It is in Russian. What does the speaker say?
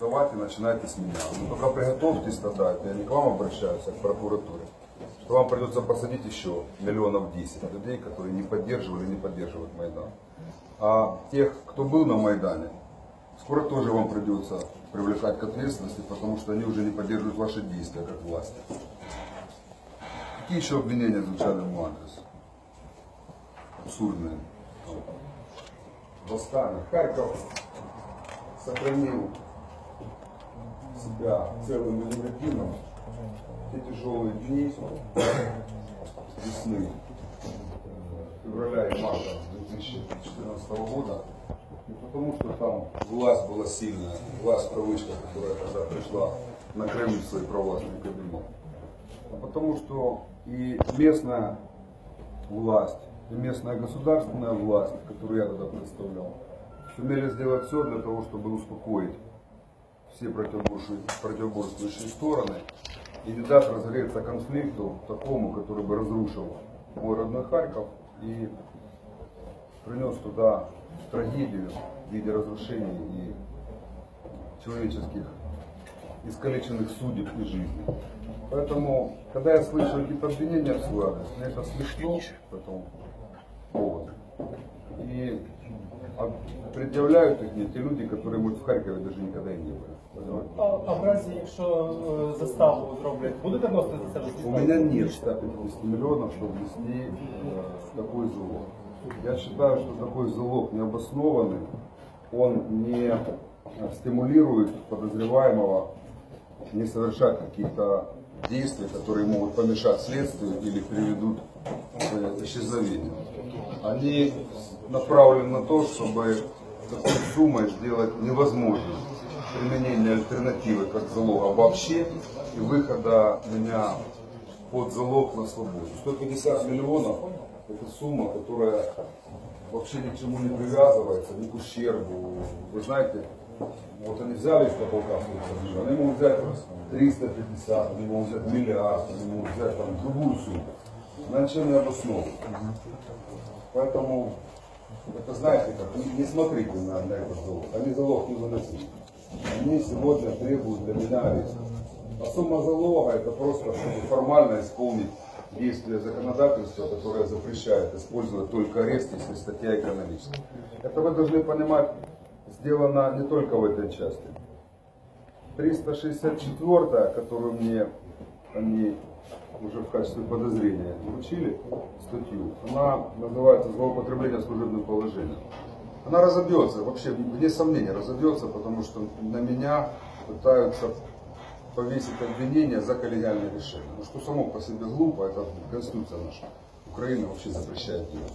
давайте начинайте с меня. Но только приготовьтесь тогда, я не к вам обращаюсь, а к прокуратуре, что вам придется посадить еще миллионов 10 людей, которые не поддерживали, не поддерживают Майдан. А тех, кто был на Майдане, скоро тоже вам придется привлекать к ответственности, потому что они уже не поддерживают ваши действия как власти. Какие еще обвинения звучали в мой адрес? Абсурдные. Восстание. Харьков сохранил себя целым и те тяжелые дни весны, февраля и марта 2014 года, не потому что там власть была сильная, власть в кавычках, которая тогда пришла на Кремль свои провластные кабинеты, а потому что и местная власть, и местная государственная власть, которую я тогда представлял, сумели сделать все для того, чтобы успокоить все противоборствующие, стороны и не дать разгореться конфликту такому, который бы разрушил мой родной Харьков и принес туда трагедию в виде разрушений и человеческих искалеченных судеб и жизней. Поэтому, когда я слышу какие-то обвинения в свой адрес, мне это смешно по поводу. И а, предъявляют их мне те люди, которые, в Харькове даже никогда и не. Понимаете? А, а в разі, якщо е, заставу зроблять, будете носити за У меня нет 150 миллионов, чтобы внести э, такой залог. Я считаю, что такой залог необоснованный, он не э, стимулирует подозреваемого не совершать каких-то действий, которые могут помешать следствию или приведут к э, исчезновению. Они направлены на то, чтобы такой суммой сделать невозможным применение альтернативы как залога вообще и выхода меня под залог на свободу. 150 миллионов – это сумма, которая вообще ни к чему не привязывается, ни к ущербу. Вы знаете, вот они взяли из потолка, сколько они могут взять 350, они могут взять миллиард, они могут взять там другую сумму. Она ничем не обоснована. Поэтому, это знаете, как, не, не смотрите на, на залог. Они залог не выносили. Они сегодня требуют для меня ареста. А сумма залога это просто чтобы формально исполнить действие законодательства, которое запрещает использовать только арест, если статья экономическая. Это вы должны понимать, сделано не только в этой части. 364, которую мне они уже в качестве подозрения вручили, статью, она называется «Злоупотребление служебным положением». Она разобьется, вообще вне сомнения разобьется, потому что на меня пытаются повесить обвинение за коллегиальное решение. Ну что само по себе глупо, это Конституция наша. Украина вообще запрещает делать.